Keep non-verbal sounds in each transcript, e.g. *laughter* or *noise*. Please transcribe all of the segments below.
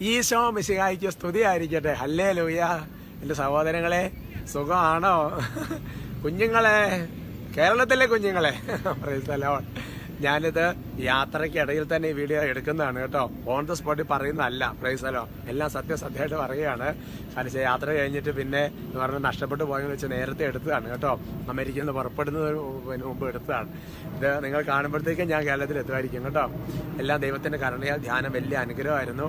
ഈശോ മിശിഹായിക്ക് സ്തുതി ആയിരിക്കട്ടെ ഹല്ലേ ലൂയ എന്റെ സഹോദരങ്ങളെ സുഖമാണോ? കുഞ്ഞുങ്ങളെ കേരളത്തിലെ കുഞ്ഞുങ്ങളെ. *laughs* Lord. ഞാനിത് യാത്രയ്ക്കിടയിൽ തന്നെ ഈ വീഡിയോ എടുക്കുന്നതാണ് കേട്ടോ. ഓൺ ദ സ്പോട്ടിൽ പറയുന്നതല്ല പ്രൈസലോ എല്ലാം സത്യസത്യമായിട്ട് പറയുകയാണ്. കാരണം യാത്ര കഴിഞ്ഞിട്ട് പിന്നെ എന്ന് പറഞ്ഞാൽ നഷ്ടപ്പെട്ടു പോയെന്ന് വെച്ച് നേരത്തെ എടുത്തതാണ് കേട്ടോ. അമേരിക്കയിൽ നിന്ന് പുറപ്പെടുന്നതിന് മുമ്പ് എടുത്തതാണ്. ഇത് നിങ്ങൾ കാണുമ്പോഴത്തേക്കും ഞാൻ കേരളത്തിൽ എത്തുമായിരിക്കും കേട്ടോ. എല്ലാം ദൈവത്തിന്റെ കരുണയാൽ ധ്യാനം വലിയ അനുഗ്രഹമായിരുന്നു.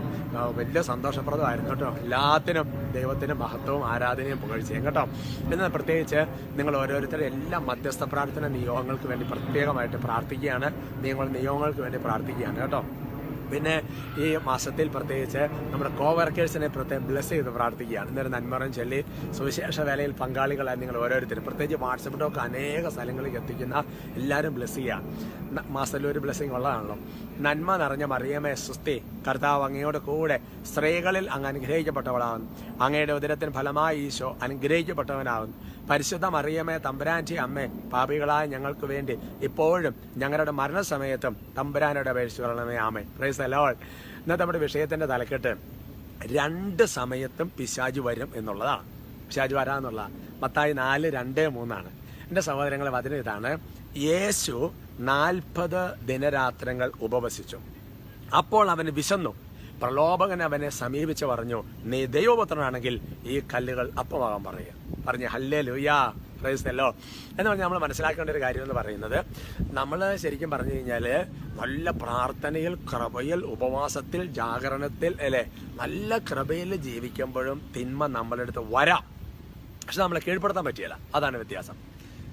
വലിയ സന്തോഷപ്രദമായിരുന്നു കേട്ടോ. എല്ലാത്തിനും ദൈവത്തിന് മഹത്വവും ആരാധനയും പുകഴ്ചയും കേട്ടോ. പിന്നെ പ്രത്യേകിച്ച് നിങ്ങൾ ഓരോരുത്തരും എല്ലാ മധ്യസ്ഥ പ്രാർത്ഥന നിയോഗങ്ങൾക്ക് വേണ്ടി പ്രത്യേകമായിട്ട് പ്രാർത്ഥിക്കുകയാണ്. നിങ്ങൾ നിയമങ്ങൾക്ക് വേണ്ടി പ്രാർത്ഥിക്കുകയാണ് കേട്ടോ. പിന്നെ ഈ മാസത്തിൽ പ്രത്യേകിച്ച് നമ്മുടെ കോവർക്കേഴ്സിനെ പ്രത്യേകം ബ്ലെസ് ചെയ്ത് പ്രാർത്ഥിക്കുകയാണ്. ഇന്നൊരു നന്മറം ചൊല്ലി സുവിശേഷ വേലയിൽ പങ്കാളികളായി നിങ്ങൾ ഓരോരുത്തരും. പ്രത്യേകിച്ച് വാട്സപ്പ് ടോക്ക് അനേക സ്ഥലങ്ങളിൽ എത്തിക്കുന്ന എല്ലാവരും ബ്ലെസ് ചെയ്യുകയാണ് ന- മാസത്തിൽ ഒരു ബ്ലെസ്സിങ് ഉള്ളതാണല്ലോ. നന്മ നിറഞ്ഞ മറിയമേ സുസ്തി കർത്താവ് അങ്ങയോട് കൂടെ സ്ത്രീകളിൽ അങ്ങ് അനുഗ്രഹിക്കപ്പെട്ടവളാകുന്നു. അങ്ങയുടെ ഉദരത്തിന് ഫലമായി ഈശോ അനുഗ്രഹിക്കപ്പെട്ടവനാകുന്നു. പരിശുദ്ധ മറിയമേ തമ്പുരാന്റെ അമ്മേ പാപികളായ ഞങ്ങൾക്ക് വേണ്ടി ഇപ്പോഴും ഞങ്ങളുടെ മരണസമയത്തും തമ്പുരാനോട് അപേക്ഷിച്ചു പറയണമേ ആമേ പ്രൈസ് അലോൾ ഇന്നത്തെ നമ്മുടെ വിഷയത്തിന്റെ തലക്കെട്ട് രണ്ട് സമയത്തും പിശാജ് വരും എന്നുള്ളതാണ്. പിശാജ് വരാന്നുള്ള മത്തായി നാല് രണ്ട് മൂന്നാണ്. എന്റെ സഹോദരങ്ങളെ വചനം ഇതാണ്. യേശു നാൽപ്പത് ദിനരാത്രങ്ങൾ ഉപവസിച്ചു. അപ്പോൾ അവന് വിശന്നു. പ്രലോഭകൻ അവനെ സമീപിച്ച് പറഞ്ഞു നീ ദൈവപുത്രനാണെങ്കിൽ ഈ കല്ലുകൾ അപ്പമാകാൻ പറയുക. പറഞ്ഞു ഹല്ലേ ലുയാ പ്രൈസ്തല്ലോ എന്ന് പറഞ്ഞാൽ നമ്മൾ മനസ്സിലാക്കേണ്ട ഒരു കാര്യം എന്ന് പറയുന്നത് നമ്മൾ ശരിക്കും പറഞ്ഞു കഴിഞ്ഞാൽ നല്ല പ്രാർത്ഥനയിൽ കൃപയിൽ ഉപവാസത്തിൽ ജാഗരണത്തിൽ അല്ലെ? നല്ല കൃപയിൽ ജീവിക്കുമ്പോഴും തിന്മ നമ്മളെടുത്ത് വരാം. പക്ഷെ നമ്മളെ കീഴ്പ്പെടുത്താൻ പറ്റിയല്ല. അതാണ് വ്യത്യാസം.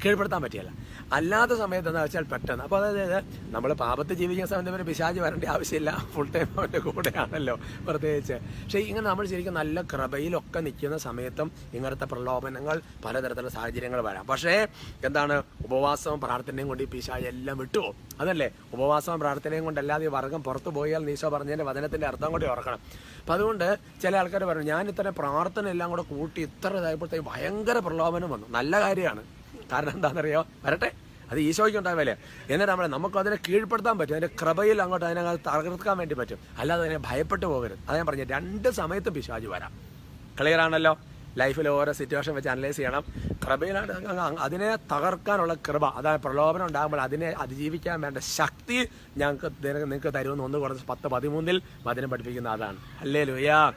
കീഴ്പ്പെടുത്താൻ പറ്റിയല്ല. അല്ലാത്ത സമയത്ത് എന്താ വെച്ചാൽ പെട്ടെന്ന്. അപ്പോൾ അതായത് നമ്മൾ പാപത്ത് ജീവിക്കുന്ന സമയത്ത് പിന്നെ പിശാജ് വരേണ്ട ആവശ്യമില്ല. ഫുൾ ടൈം അവന്റെ കൂടെയാണല്ലോ പ്രത്യേകിച്ച്. പക്ഷേ ഇങ്ങനെ നമ്മൾ ശരിക്കും നല്ല കൃപയിലൊക്കെ നിൽക്കുന്ന സമയത്തും ഇങ്ങനത്തെ പ്രലോഭനങ്ങൾ പലതരത്തിലുള്ള സാഹചര്യങ്ങൾ വരാം. പക്ഷേ എന്താണ്? ഉപവാസവും പ്രാർത്ഥനയും കൊണ്ട് ഈ പിശാജ് എല്ലാം വിട്ടുപോകും അതല്ലേ? ഉപവാസവും പ്രാർത്ഥനയും കൊണ്ട് അല്ലാതെ ഈ വർഗം പുറത്തു പോയാൽ നീശോ പറഞ്ഞതിന്റെ വചനത്തിന്റെ അർത്ഥം കൂടി ഓർക്കണം. അപ്പം അതുകൊണ്ട് ചില ആൾക്കാർ പറഞ്ഞു ഞാൻ ഇത്ര പ്രാർത്ഥന എല്ലാം കൂടെ കൂട്ടി ഇത്ര ഇതായപ്പോഴത്തേക്ക് ഭയങ്കര പ്രലോഭനം വന്നു. നല്ല കാര്യമാണ്. കാരണം എന്താണെന്നറിയോ? വരട്ടെ. അത് ഈശോയ്ക്ക് ഉണ്ടാവില്ലേ എന്നിട്ട് നമ്മളെ നമുക്ക് അതിനെ കീഴ്പ്പെടുത്താൻ പറ്റും. അതിന്റെ കൃപയിൽ അങ്ങോട്ട് അതിനെ തകർക്കാൻ വേണ്ടി പറ്റും. അല്ലാതെ അതിനെ ഭയപ്പെട്ടു പോകരുത്. അത് ഞാൻ പറഞ്ഞു രണ്ട് സമയത്തും പിശാജ് വരാം. ക്ലിയർ ആണല്ലോ? ലൈഫിൽ ഓരോ സിറ്റുവേഷൻ വെച്ച് അനലൈസ് ചെയ്യണം. കൃപയിലാണ് അതിനെ തകർക്കാനുള്ള കൃപ. അതായത് പ്രലോഭനം ഉണ്ടാകുമ്പോൾ അതിനെ അതിജീവിക്കാൻ വേണ്ട ശക്തി ഞങ്ങൾക്ക് നിങ്ങൾക്ക് തരുമെന്ന് ഒന്ന് കുറച്ച് പത്ത് പതിമൂന്നിൽ വചനം പഠിപ്പിക്കുന്ന അതാണ്. അല്ലേ ലുയാ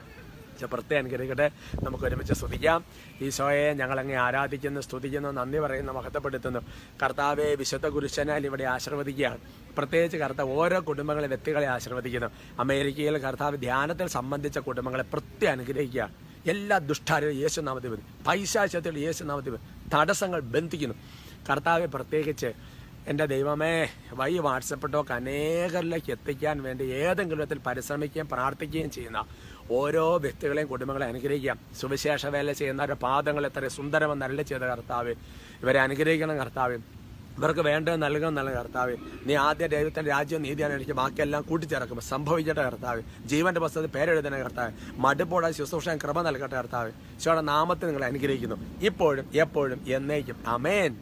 പ്രത്യേകം അനുഗ്രഹിക്കട്ടെ നമുക്ക് ഒരുമിച്ച് സ്തുതിക്കാം. ഈശോയെ ഞങ്ങളങ്ങെ ആരാധിക്കുന്നു സ്തുതിക്കുന്നു നന്ദി പറയുന്നു മഹത്വപ്പെടുത്തുന്നു. കർത്താവെ വിശുദ്ധ കുരുശനാൽ ഇവിടെ ആശീർവദിക്കുകയാണ്. പ്രത്യേകിച്ച് കർത്താവ് ഓരോ കുടുംബങ്ങളെ വ്യക്തികളെ ആശീർവദിക്കുന്നു. അമേരിക്കയിൽ കർത്താവ് ധ്യാനത്തിൽ സംബന്ധിച്ച കുടുംബങ്ങളെ പ്രത്യേകം അനുഗ്രഹിക്കുക എല്ലാ ദുഷ്ടാരും യേശുനാമത്തിൽ നാമത്തിൽ പൈശാചത്തിൽ യേശു നാമത്തിൽ തടസ്സങ്ങൾ ബന്ധിക്കുന്നു. കർത്താവെ പ്രത്യേകിച്ച് എന്റെ ദൈവമേ വൈ വാട്സപ്പ് ടോക്ക് അനേകരിലേക്ക് എത്തിക്കാൻ വേണ്ടി ഏതെങ്കിലും വിധത്തിൽ പരിശ്രമിക്കുകയും പ്രാർത്ഥിക്കുകയും ചെയ്യുന്ന ഓരോ വ്യക്തികളെയും കുടുംബങ്ങളെ അനുഗ്രഹിക്കാം. സുവിശേഷ വേല ചെയ്യുന്നവരുടെ പാദങ്ങൾ എത്ര സുന്ദരമെന്ന് അരളി ചെയ്ത കർത്താവ്. ഇവരെ അനുഗ്രഹിക്കണം കർത്താവ്. ഇവർക്ക് വേണ്ടത് നൽകണം നല്ല കർത്താവ്. നീ ആദ്യ ദൈവത്തിന്റെ രാജ്യം നീതിയാണ് എനിക്ക് ബാക്കിയെല്ലാം കൂട്ടിച്ചേർക്കും സംഭവിക്കട്ടെ കർത്താവ്. ജീവന്റെ പുസ്തകത്തിൽ പേരെഴുതുന്ന കർത്താവ്. മടുപ്പോടെ ശുശ്രൂഷ കൃപ നൽകട്ടെ കർത്താവ്. ഈശോയുടെ നാമത്തെ നിങ്ങളെ അനുഗ്രഹിക്കുന്നു. ഇപ്പോഴും എപ്പോഴും എന്നേക്കും. അമേൻ